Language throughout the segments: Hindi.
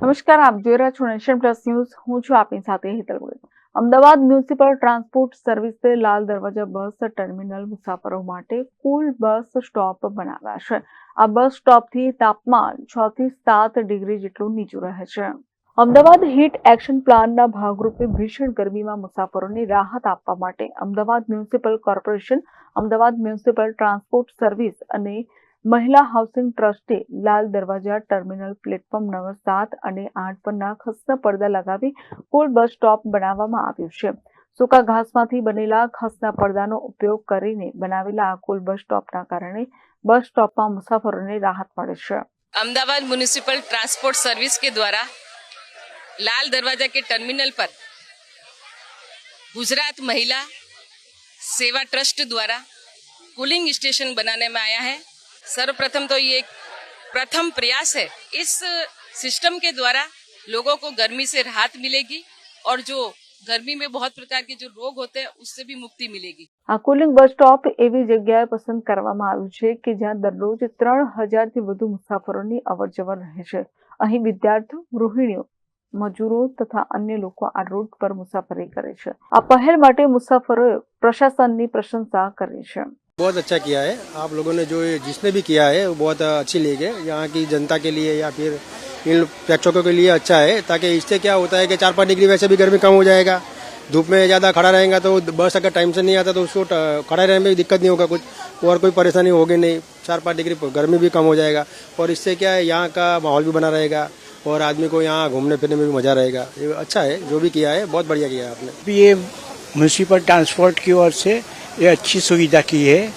નમસ્કાર, આપ જોઈ રહ્યા છો નેશન પ્લસ ન્યૂઝ. હું છું આપની સાથે હેતલ ગોયલ અમદાવાદ મ્યુનિસિપલ ટ્રાન્સપોર્ટ સર્વિસે લાલ દરવાજા બસ ટર્મિનલ મુસાફરો માટે કુલ બસ સ્ટોપ બનાવ્યા છે. આ બસ સ્ટોપથી તાપમાન છ થી સાત ડિગ્રી જેટલું નીચું રહે છે. અમદાવાદ હીટ એક્શન પ્લાનના ભાગરૂપે ભીષણ ગરમીમાં મુસાફરોને રાહત આપવા માટે Ahmedabad municipal corporation, Ahmedabad municipal transport service અને મહિલા housing ટ્રસ્ટે Lal Darwaja terminal platform number સાત અને આઠ પરના ખસના પડદા લગાવી કુલ બસ સ્ટોપ બનાવવામાં આવ્યું છે સૂકા ઘાસમાંથી બનેલા ખસના પડદાનો ઉપયોગ કરીને બનાવેલા આ કુલ બસ સ્ટોપના કારણે બસ સ્ટોપમાં મુસાફરોને રાહત મળે છે अहमदाबाद म्यूनिसिपल ट्रांसपोर्ट सर्विस के द्वारा लाल दरवाजा के टर्मिनल पर गुजरात महिला सेवा ट्रस्ट द्वारा कूलिंग स्टेशन बनाने में आया है सर्वप्रथम तो ये एक प्रथम प्रयास है इस सिस्टम के द्वारा लोगों को गर्मी से राहत मिलेगी और जो गर्मी में बहुत प्रकार के जो रोग होते हैं उससे भी मुक्ति मिलेगी આ કુલિંગ બસ સ્ટોપ એવી જગ્યાએ પસંદ કરવામાં આવ્યું છે કે જ્યાં દરરોજ ત્રણ હજારથી વધુ મુસાફરોની અવરજવર રહે છે અહીં વિદ્યાર્થીઓ ગૃહિણીઓ મજૂરો તથા અન્ય લોકો આ રૂટ પર મુસાફરી કરે છે આ પહેલ માટે મુસાફરોએ પ્રશાસનની પ્રશંસા કરી છે बहुत अच्छा किया है। आप लोगों ने जो जिसने भी किया है, वो बहुत अच्छी लीग है। यहाँ की जनता के लिए या फिर इन प्रेक्षकों के लिए अच्छा है, ताकि इससे क्या होता है कि चार पाँच डिग्री वैसे भी गर्मी कम हो जाएगा। धूप में ज़्यादा खड़ा रहेगा तो बस अगर टाइम से नहीं आता तो उसको खड़ा रहने में दिक्कत नहीं होगा कुछ और कोई परेशानी होगी नहीं। चार पाँच डिग्री गर्मी भी कम हो जाएगा। और इससे क्या है, यहाँ का माहौल भी बना रहेगा और आदमी को यहाँ घूमने फिरने में भी मज़ा रहेगा। ये अच्छा है, जो भी किया है, बहुत बढ़िया किया है आपने। ये म्यूनसिपल ट्रांसपोर्ट की ओर से ये अच्छी सुविधा की है,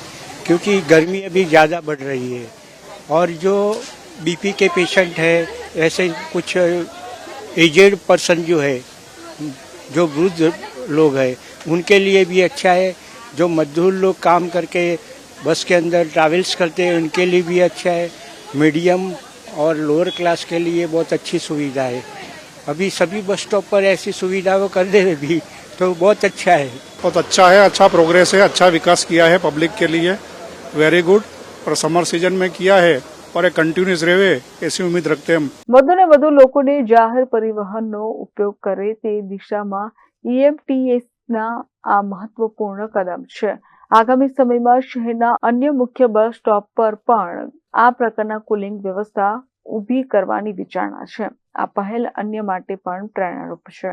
क्योंकि गर्मी अभी ज़्यादा बढ़ रही है। और जो बीपी के पेशेंट है, ऐसे कुछ एजेड पर्सन जो है, जो वृद्ध लोग हैं, उनके लिए भी अच्छा है। जो मजदूर लोग काम करके बस के अंदर ट्रैवल्स करते हैं, उनके लिए भी अच्छा है। मीडियम और लोअर क्लास के लिए बहुत अच्छी सुविधा है। अभी सभी बस स्टॉप पर ऐसी सुविधा वो कर दे भी तो बहुत अच्छा है बहुत अच्छा है अच्छा प्रोग्रेस है अच्छा विकास किया है पब्लिक के लिए वेरी गुड और समर सीजन में किया है और एक कंटिन्यूस रहे ऐसी उम्मीद रखते हैं हम વધુ ને વધુ લોકોને જાહેર પરિવહનનો ઉપયોગ કરે તે દિશામાં E ઈએમટીએસ ના આ મહત્વપૂર્ણ કદમ છે આગામી સમયમાં શહેરના અન્ય મુખ્ય બસ સ્ટોપ પર પણ આ પ્રકારના કુલિંગ વ્યવસ્થા ઊભી કરવાની વિચારણા છે આ પહેલ અન્ય માટે પણ પ્રેરણારૂપ છે